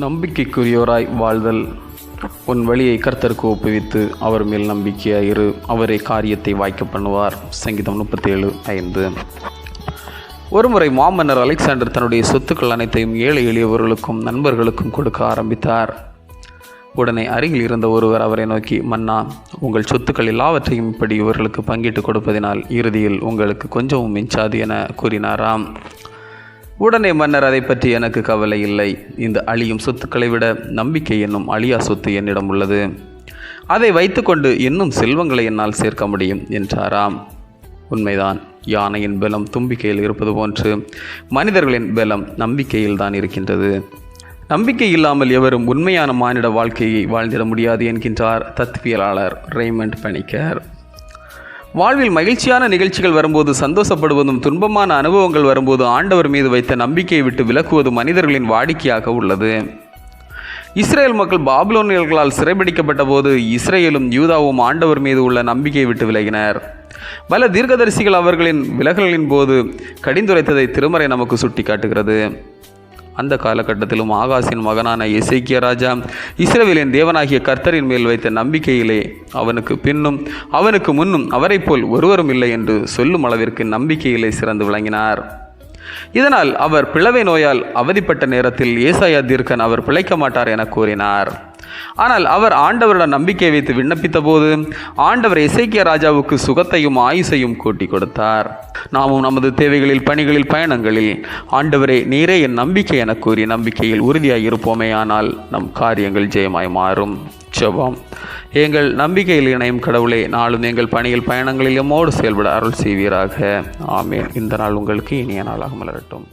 நம்பிக்கைக்குரியோராய் வாழ்தல். உன் வழியை கர்த்தருக்கு ஒப்புவித்து அவர் மேல் நம்பிக்கையாயிரு அவரே காரியத்தை வாய்க்க பண்ணுவார். சங்கீதம் முப்பத்தேழு ஐந்து. ஒருமுறை மாமன்னர் அலெக்சாண்டர் தன்னுடைய சொத்துக்கள் அனைத்தையும் ஏழை எளியவர்களுக்கும் நண்பர்களுக்கும் கொடுக்க ஆரம்பித்தார். உடனே அருகில் இருந்த ஒருவர் அவரை நோக்கி மன்னா உங்கள் சொத்துக்கள் எல்லாவற்றையும் இப்படி இவர்களுக்கு பங்கிட்டு கொடுப்பதினால் இறுதியில் உங்களுக்கு கொஞ்சமும் மிஞ்சாது என கூறினாராம். உடனே மன்னர் அதை பற்றி எனக்கு கவலை இல்லை. இந்த அழியும் சொத்துக்களை விட நம்பிக்கை என்னும் அழியா சொத்து என்னிடம் உள்ளது. அதை வைத்துக்கொண்டு இன்னும் செல்வங்களை என்னால் சேர்க்க முடியும் என்றாராம். உண்மைதான் யானையின் பலம் தும்பிக்கையில் இருப்பது போன்று மனிதர்களின் பலம் நம்பிக்கையில் தான் இருக்கின்றது. நம்பிக்கை இல்லாமல் எவரும் உண்மையான மானிட வாழ்க்கையை வாழ்ந்திட முடியாது என்கின்றார் தத்துவியலாளர் ரெய்மண்ட் பணிக்கர் வாழ்வில் மகிழ்ச்சியான நிகழ்ச்சிகள் வரும்போது சந்தோஷப்படுவதும் துன்பமான அனுபவங்கள் வரும்போது ஆண்டவர் மீது வைத்த நம்பிக்கையை விட்டு விலக்குவது மனிதர்களின் வாடிக்கையாக உள்ளது. இஸ்ரேல் மக்கள் பாபிலோனியர்களால் சிறைபிடிக்கப்பட்ட போது இஸ்ரேலும் யூதாவும் ஆண்டவர் மீது உள்ள நம்பிக்கையை விட்டு விலகினர். பல தீர்க்கதரிசிகள் அவர்களின் விலகலின் போது கடிந்துரைத்ததை திருமறை நமக்கு சுட்டி காட்டுகிறது அந்த காலகட்டத்திலும் ஆகாசின் மகனான இசைக்கிய ராஜா இஸ்ரவேலின் தேவனாகிய கர்த்தரின் மேல் வைத்த நம்பிக்கையிலே அவனுக்கு பின்னும் அவனுக்கு முன்னும் அவரைப் போல் ஒருவரும் இல்லை என்று சொல்லும் அளவிற்கு நம்பிக்கையிலே சிறந்து விளங்கினார். இதனால் அவர் பிளவை நோயால் அவதிப்பட்ட நேரத்தில் ஏசாயா தீர்க்கன் அவர் பிழைக்க மாட்டார் என கூறினார். ஆனால் அவர் ஆண்டவரிடம் நம்பிக்கை வைத்து விண்ணப்பித்த போது ஆண்டவர் இசைக்கிய ராஜாவுக்கு சுகத்தையும் ஆயுசையும் கூட்டி கொடுத்தார். நாமும் நமது தேவைகளில் பணிகளில் பயணங்களில் ஆண்டவரே நீரே என் நம்பிக்கை என கூறி நம்பிக்கையில் உறுதியாக இருப்போமே ஆனால் நம் காரியங்கள் ஜெயமாய் மாறும். ஜெபம். எங்கள் நம்பிக்கையில் இணையும் கடவுளே நாளும் எங்கள் பணியில் பயணங்களில் எம்மோடு செயல்பட அருள் செய்வீராக. ஆமேன். இந்த நாள் உங்களுக்கு இனிய நாளாக மலரட்டும்.